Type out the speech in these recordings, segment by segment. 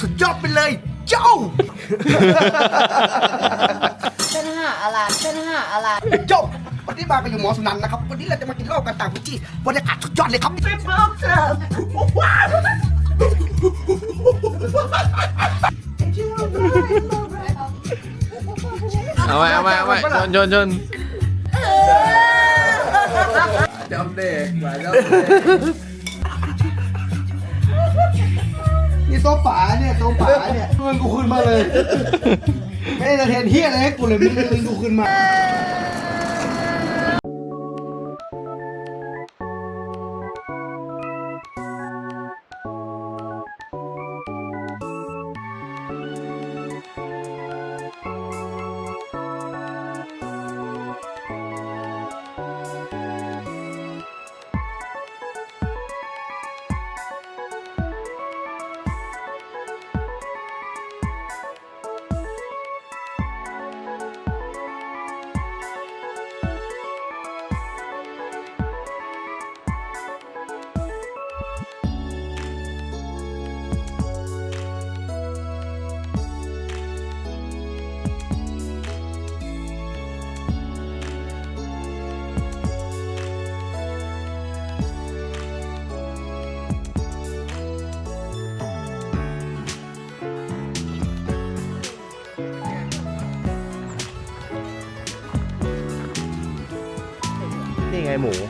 สุดยอดไปเลย เจ้าเป็นหาอะไรเป็นหาอะไรเจ้า วันนี้มากับอยู่หมอสุนันท์นะครับ วันนี้เราจะมากินเหล้ากันต่างพื้นที่บรรยากาศสุดยอดเลยครับเป็นเพิ่มเติมว้าวเอาไว้เอาไว้เอาไว้ชนชนชน จำเด็กมาแล้วนี่โต๊ะป๋าเนี่ยโต๊ะป๋าเนี่ยเงินกูคืนมาเลย ไม่ได้เทนเฮียอะไรให้กูเลยมึงเงินกูคืนมา หมูยิ้ม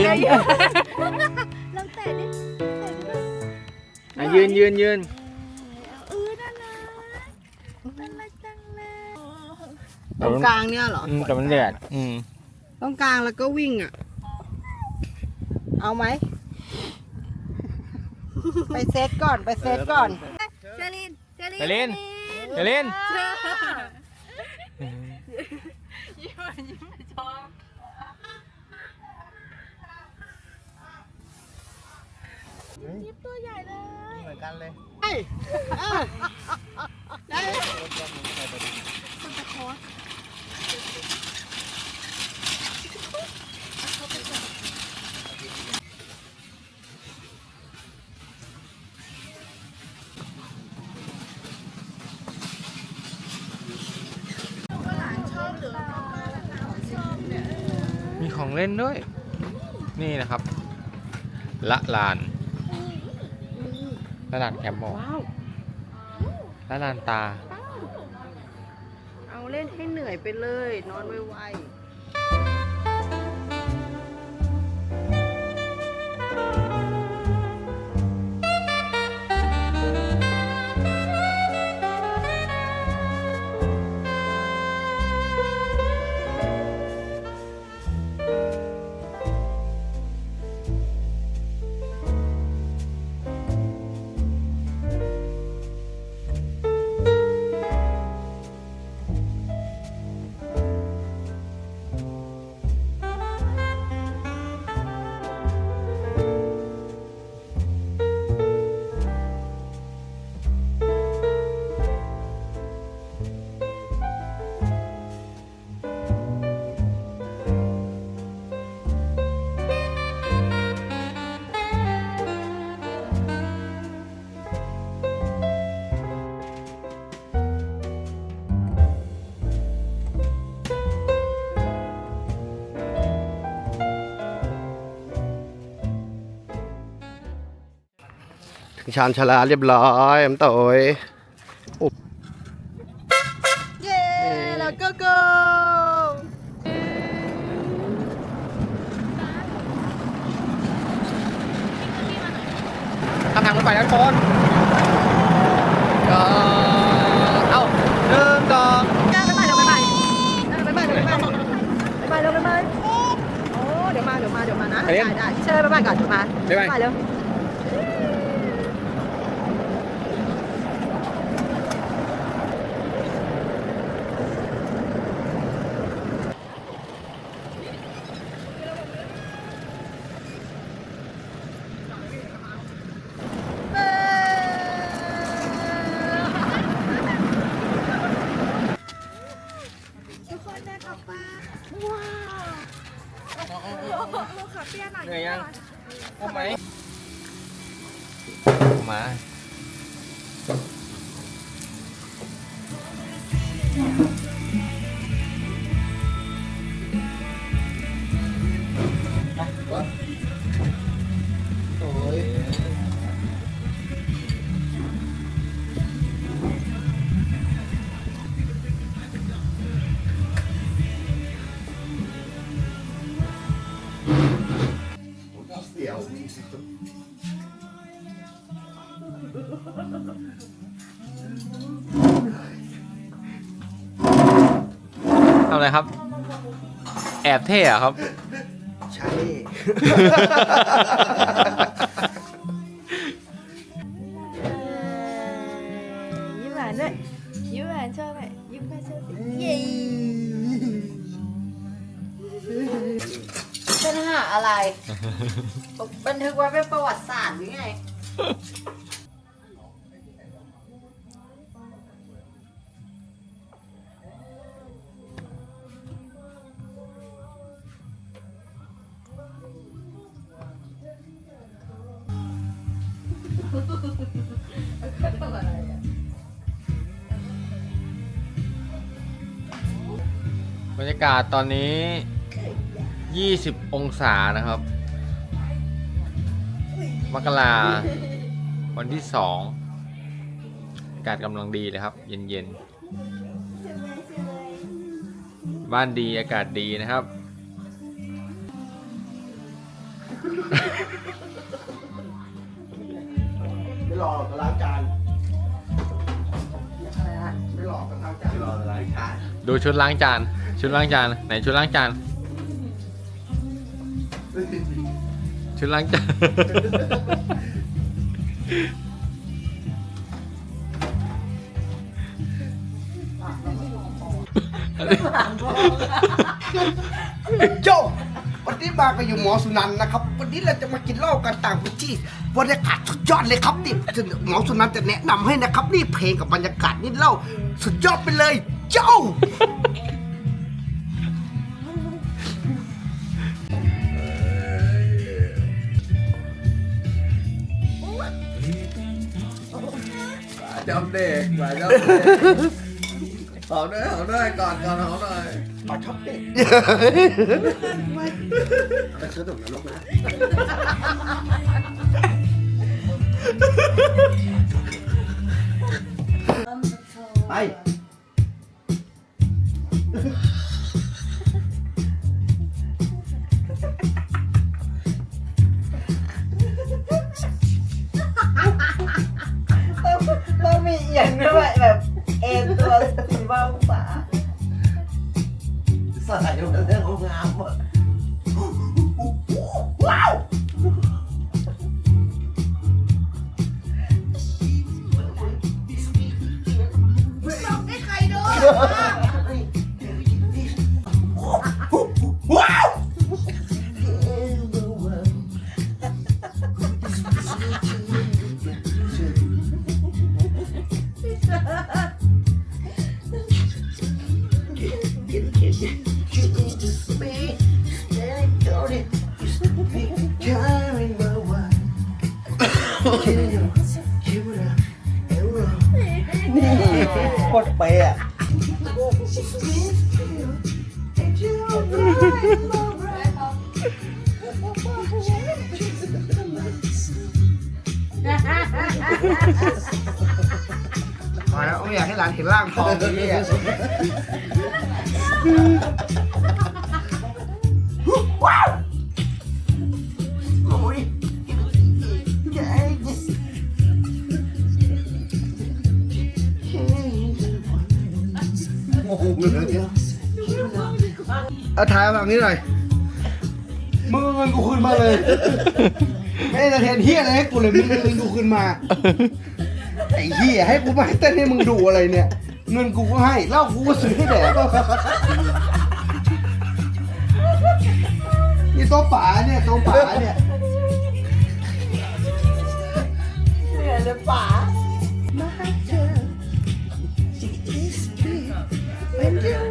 อะไรอยู่ลองแตะดิอะยืนยืนยืนเออน่ารักน่ารักจังเลยตรงกลางเนี่ยเหรออืมแต่มันเดือดอืมตรงกลางแล้วก็วิ่งอะ เอาไหม ไปเซตก่อนไปเซตก่อน เชลินเชลินเจลินเจลิน ยิ้มตัวใหญ่เลยเหมือนกันเลยมีของเล่นด้วย นี่นะครับ ละลาน ละลานแคมป์บอกว้าวละลานตา เอาเล่นให้เหนื่อยไปเลย นอนไวถึ ชานชาลาเรียบร้อยน้ำต่อยเย้แล้วก็ go ทำทางรถไฟแล้วทุกคนก็เอ้าหนึ่งสองบ๊ายบายเดี๋ยวบ๊ายบายบ๊ายบายเดี๋ยวบ๊ายบายบ๊ายบายเดี๋ยวบ๊ายบายโอ้เดี๋ยวมาเดี๋ยวมาเดี๋ยวมานะได้ได้เชิญบ๊ายบายก่อนเดี๋ยวมาบ๊ายบายเร็ว ทุกคนเดินออกมาว้าวลูกขาเปียหน่อย เหนื่อยยังทำไหม ม อะไรครับ แอบเท่อะครับ ใช่ ยิ้มหวานด้วยยิ้มหวานชอบไหมยิ้มหวานชอบเย้เป็นหาอะไร บันทึกไว้เป็นประวัติศาสตร์หรือไงากาศตอนนี้ 20 องศานะครับ มกราวันที่สองอากาศกำลังดีเลยครับ เย็นๆ บ้านดีอากาศดีนะครับ ไม่รอหรอกล้างจานไม่รอกันล้างจานรอล้างจาน ดูชุดล้างจาน ชุดล้างจานไหนชุดล้างจานชุดล้างจานโจวันนี้มาก็อยู่หมอสุนันท์นะครับ วันนี้เราจะมากินเหล้ากันต่างพื้นที่บรรยากาศสุดยอดเลยครับนี่หมอสุนันท์จะแนะนำให้นะครับ นี่เพลงกับบรรยากาศนี่เหล้าสุดยอดไปเลย เจ้า จำเด็กหมายจำเด็กหอมด้วยหอมด้วยก่อนก่อนหอมหน่อยหมาชอบเด็กไปซื้อถุงนรกนะไป เอาถ่ายแบบนี้หน่อยมึงเอาเงินกูคืนมาเลย ไม่ได้จะเทนเฮียอะไรให้กูเลยมึงเอาเงินกูคืนมาไอ้เหี้ยให้กูมาเต้นให้มึงดูอะไรเนี่ย เงินกูก็ให้เหล้ากูก็ซื้อให้แดกนี่โต๊ะป๋าเนี่ยโต๊ะป๋าเนี่ยเหนื่อยเลยป๋า When you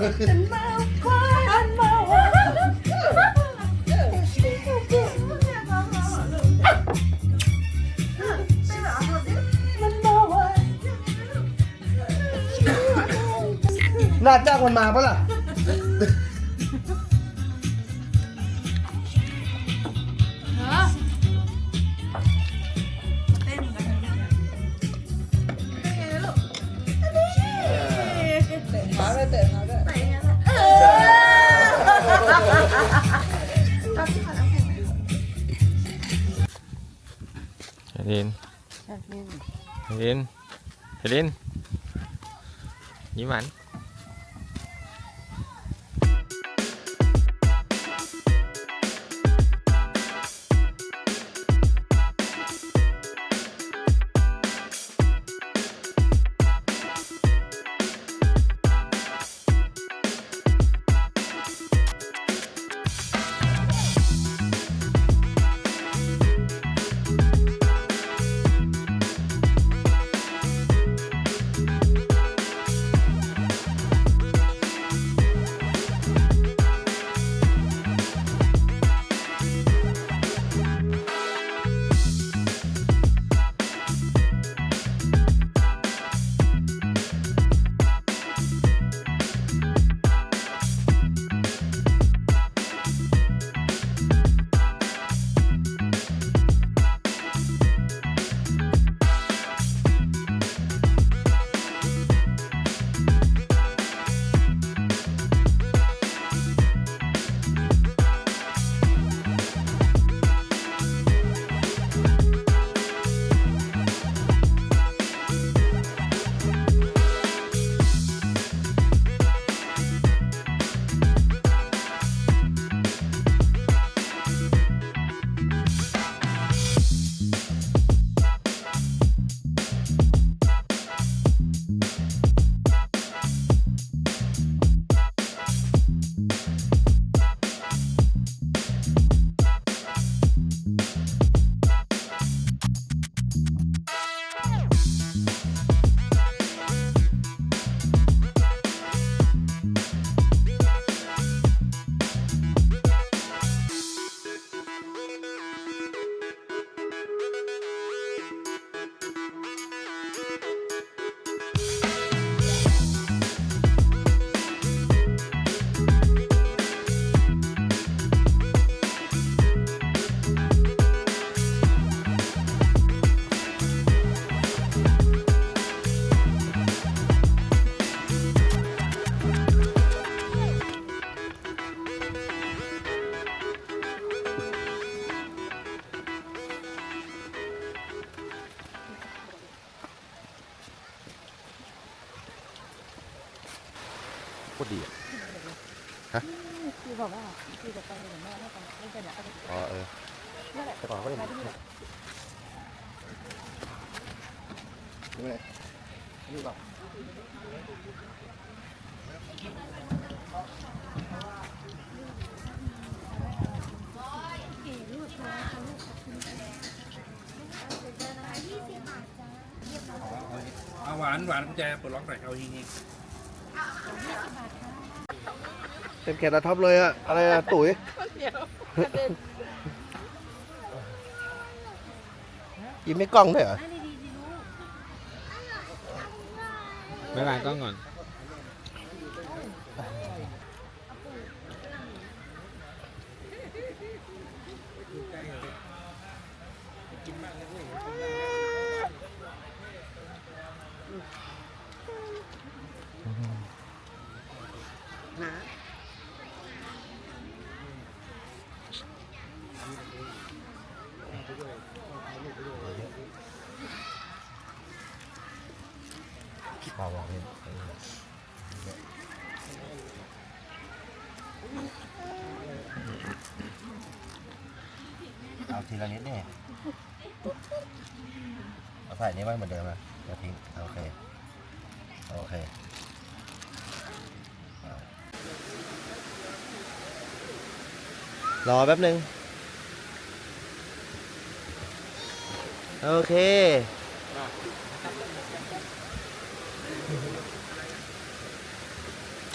น่าจ้างมันมาปะล่ะ เฮลินเฮลินเฮลินยิ้มหวาน คือบอกว่าคือจะไปเหมือนแม่ให้ไปเล่นกันเนี่ยอ๋อเออนั่นแหละแต่ก่อนเขาเล่นมาที่นี่แหละเอาหวานหวานกุญแจปลดล็อกหน่อยเอาทีนี้ เป็นแขกตาท็อปเลยอะอะไรอะตุ๋ยยิ้มไม่กล้องด้วยเหรอบ๊ายบายกล้องก่อนนะ เอา ทีละนิดนี่เอาใส่นี้ไว้เหมือนเดิมนะจะทิ้งโอเค โอเครอแป๊บหนึ่งโอเค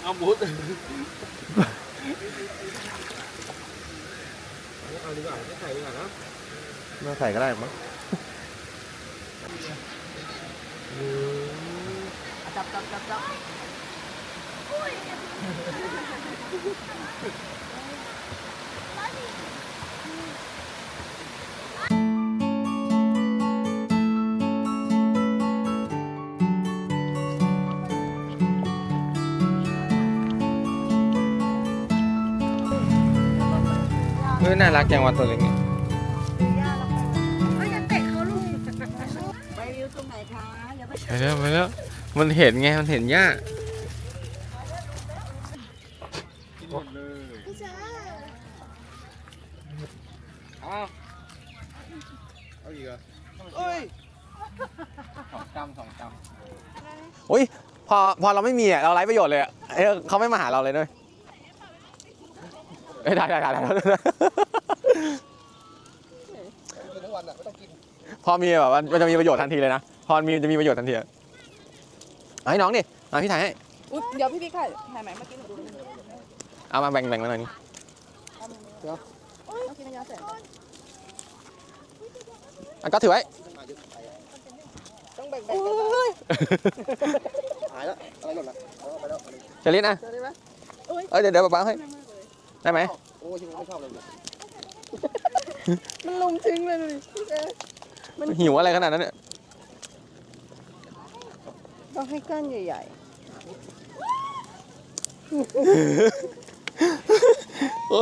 เอาบูท เอาดีกว่าไม่ใส่ดีกว่านะไม่ใส่ก็ได้มั้งจับจับจับจับ ฮ้ยน่ารักจังวะตัวเล็กเนี่ยไปวิวตรงไหนคะอย่าไปไปแล้วไปแล้วมันเห็นไงมันเห็นหญ้าอุ้ยพอพอเราไม่มีอะเราไร้ประโยชน์เลยอะเอ้ยเขาไม่มาหาเราเลยด้วย เอ้ยได้ได้ได้ได้พอมีแบบว่ามันจะมีประโยชน์ทันทีเลยนะ พอมีจะมีประโยชน์ทันทีอะเอาให้น้องดิเอาพี่ถ่ายให้อุ๊ยเดี๋ยวพี่พี่ค่ะถ่ายไหมเมื่อกี้หนูดูเอามาแบ่งแบ่งมาหน่อยนี่เมื่อกี้มันยาวเสร็จอะก็ถือไว้ต้องแบ่งแบ่งกันหายแล้วอะไรหล่นละเอาไปแล้วเจะลิ้นอะเอ้ยเดี๋ยวเดี๋ยวป๊าๆให้ ได้ไหมโอ้ยชิงไม่ชอบเลยมันลงทิ้งเลยดูดิหิวอะไรขนาดนั้นเนี่ยต้องให้ก้านใหญ่โอ้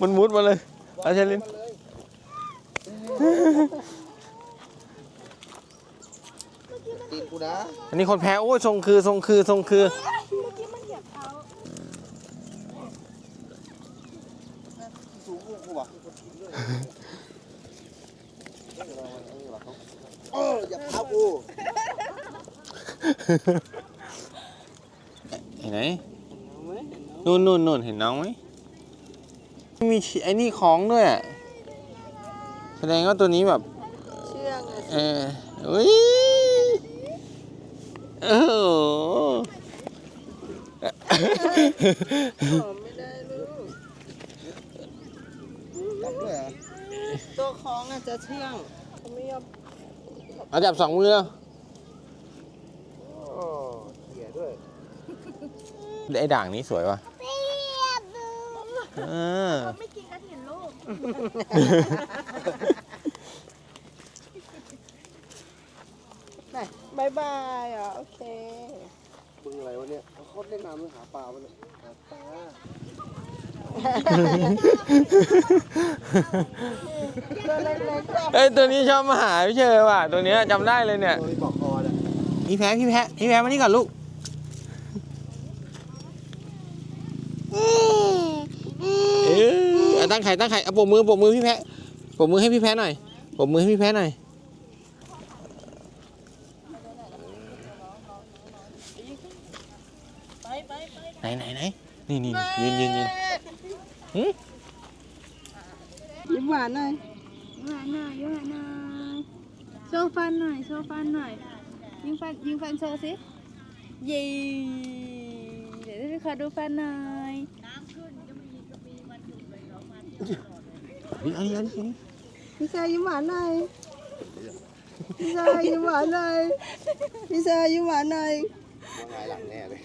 มันมุดมาเลยเอาเชลินตีนกูนะอันนี้คนแพ้โอ้ยทรงคือทรงคือทรงคือ สูงกูว่ะเอออย่า เท้ากูเห็นไหมนู่นนู่นนู่นเห็นน้องไหมมีไอ้นี่คล้องด้วยอะแสดงว่าตัวนี้แบบเชื่องเลยเอออุ้ยโอ้โหหอมไม่ได้ลูกจับด้วยเหรอตัวคล้องอาจจะเชื่องเขาไม่ยอมเอาจับสองมือแล้วโอ้เหี้ยด้วยไอ้ด่างนี้สวยว่ะเออไม่กินกระถิ่นลูกไหนบายบายอะโอเคมึงอะไรวะเนี่ยเขาโคตรเล่นน้ำมึงหาปลาวะเนี่ยหาปลาตัว เล็กๆจับเอ้ยตัวนี้ชอบมาหาพี่เชอว่ะตัวเนี้ยจำได้เลยเนี่ย ตัวนี้บอกคอเนี่ยพี่แพ้พี่แพ้พี่แพ้มานี่ก่อนลูก เออเอาตั้งไข่ตั้งไข่เอาปมมือปมมือพี่แพ้ปมมือให้พี่แพ้หน่อยปมมือให้พี่แพ้หน่อย ไหนไหนไหนนี่นี่นี่ยืนยืนยืน ยิ้มหวานหน่อยหวานหน่อยหวานหน่อยโชว์ฟันหน่อยโชว์ฟันหน่อยยิงฟันยิงฟันโชว์สิเย้เดี๋ยวพี่ขอดูฟันหน่อยเฮ้ยอันนี้อันนี้พี่ชายยิ้มหวานหน่อยพี่ชายยิ้มหวานหน่อยพี่ชายยิ้มหวานหน่อยว่าไงหลังแน่เลย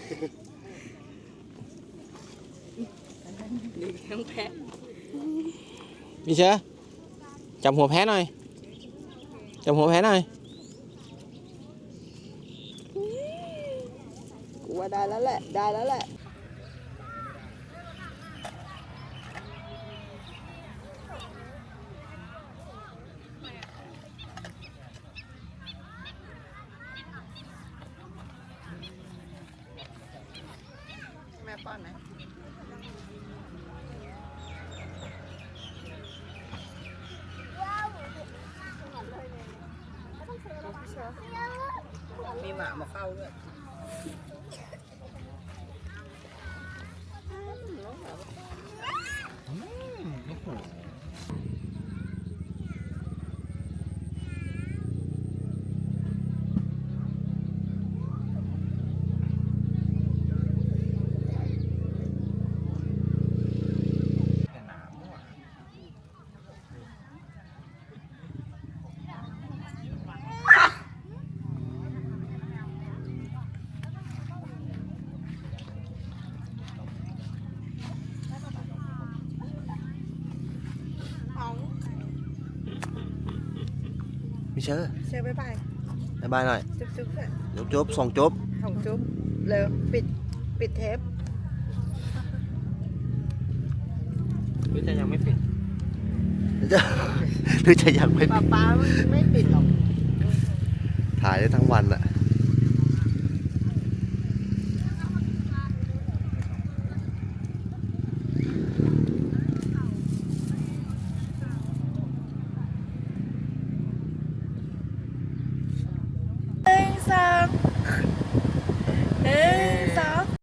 พี่เชอจับหัวแพ้หน่อยจับหัวแพ้หน่อย กูว่าได้แล้วแหละ ได้แล้วแหละ แม่ป้อนไหม มี หมามาเข้าด้วย พี่เชอเชื่อบ๊ายบายบายบายหน่อย จุ๊บจุ๊บเลยจุ๊บจุ๊บส่งจุ๊บของจุ๊บเร็วปิดปิดเทปหรือจะยังไม่ปิดหรือจะยังไม่ป้าป้าไม่ปิดหรอกถ่ายได้ทั้งวันอะ